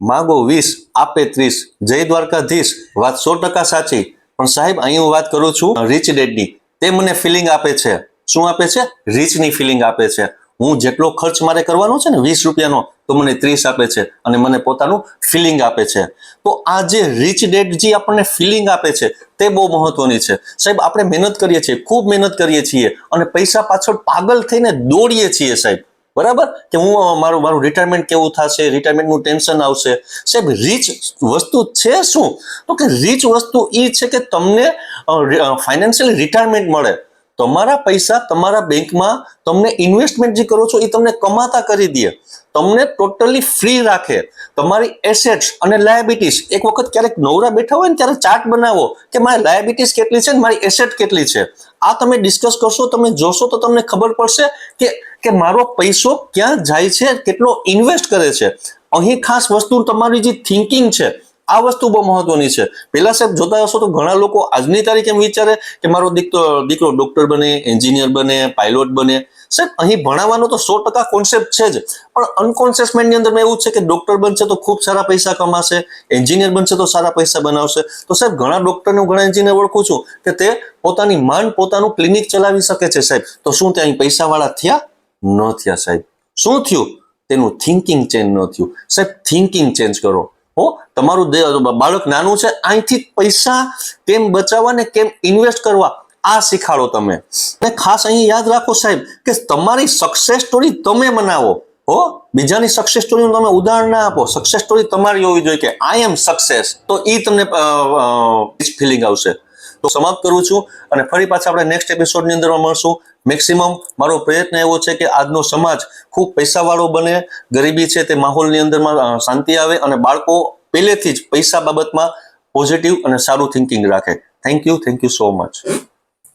માગો વીસ, આપે ત્રીસ, જય દ્વારકાધીશ, વાત સો ટકા સાચી. પણ સાહેબ, અહીં હું વાત કરું છું રીચ ડેડની તે મને ફિલિંગ આપે છે. શું આપે છે? રીચની ફિલિંગ આપે છે. હું જેટલો ખર્ચ મારે કરવાનો છે ને, વીસ રૂપિયાનો, તો મને ત્રીસ આપે છે અને મને પોતાનું ફિલિંગ આપે છે. તો આ જે રીચ ડેડ જે આપણને ફિલિંગ આપે છે, તે બહુ મહત્વની છે. સાહેબ, આપણે મહેનત કરીએ છીએ, ખૂબ મહેનત કરીએ છીએ અને પૈસા પાછળ પાગલ થઈને દોડીએ છીએ સાહેબ. બરાબર? કે હું મારું મારું રિટાયરમેન્ટ કેવું થશે? રિટાયરમેન્ટનું ટેન્શન આવશે? સાહેબ રીચ વસ્તુ છે શું? તો કે રીચ વસ્તુ એ છે કે તમને ફાઇનાન્શિયલ રિટાયરમેન્ટ મળે. તમારા પૈસા તમારા બેંકમાં તમને ઇન્વેસ્ટમેન્ટ જે કરો છો એ તમને કમાતા કરી દે. તમને ટોટલી ફ્રી રાખે. તમારી એસેટ્સ અને લાયબિટીસ એક વખત ક્યારેક નવરા બેઠા હોય ને ત્યારે ચાર્ટ બનાવો કે મારી લાયબિટીસ કેટલી છે ને મારી એસેટ કેટલી છે. આ તમે ડિસ્કસ કરશો, તમે જોશો તો તમને ખબર પડશે કે કે મારો પૈસો ક્યાં જાય છે, કેટલો ઇન્વેસ્ટ કરે છે? અહીં ખાસ વસ્તુ તમારી જે થિંકિંગ છે, આ વસ્તુ બહુ મહત્વની છે. પેલા સાહેબ જોતા હશો તો ઘણા લોકો આજની તારીખે એમ વિચારે કે મારો દીકરો દીકરો ડોક્ટર બને એન્જિનિયર બને પાયલોટ બને. સાહેબ, અહીં ભણાવવાનો તો સો ટકા કોન્સેપ્ટ છે જ. પણ અનકોન્શિયસ માઇન્ડની અંદર એવું છે કે ડોક્ટર બનશે તો ખૂબ સારા પૈસા કમાશે એન્જિનિયર બનશે તો સારા પૈસા બનાવશે. તો સાહેબ, ઘણા ડોક્ટરને હું ઘણા એન્જિનિયર ઓળખું છું કે તે પોતાની માંડ પોતાનું ક્લિનિક ચલાવી શકે છે સાહેબ. તો શું ત્યાં પૈસાવાળા થયા? ન થયા સાહેબ. શું થયું? તેનું થિંકિંગ ચેન્જ ન થયું. સાહેબ થિંકિંગ ચેન્જ કરો. હો, તમારું બાળક નાનું છે, અહીંથી પૈસા કેમ બચાવવા ને કેમ ઇન્વેસ્ટ કરવા? આ શીખાડો તમે. અને ખાસ અહીં યાદ રાખો સાહેબ, કે તમારી સક્સેસ સ્ટોરી તમે બનાવો. હો, બીજાની સક્સેસ સ્ટોરીનું તમે ઉદાહરણ ના આપો. સક્સેસ સ્ટોરી તમારી હોવી જોઈએ કે આઈ એમ સક્સેસ તો એ તમને ફિલિંગ આવશે. તો સમાપ્ત કરું છું અને ફરી પાછા આપણે નેક્સ્ટ એપિસોડની અંદરમાં મળશું. મેક્સિમમ મારો પ્રયત્ન એવો છે કે આજનો સમાજ ખૂબ પૈસાવાળો બને, ગરીબી છે તે માહોલની અંદરમાં શાંતિ આવે અને બાળકો પહેલેથી જ પૈસા બાબતમાં પોઝિટિવ અને સારું થિંકિંગ રાખે. Thank you thank you so much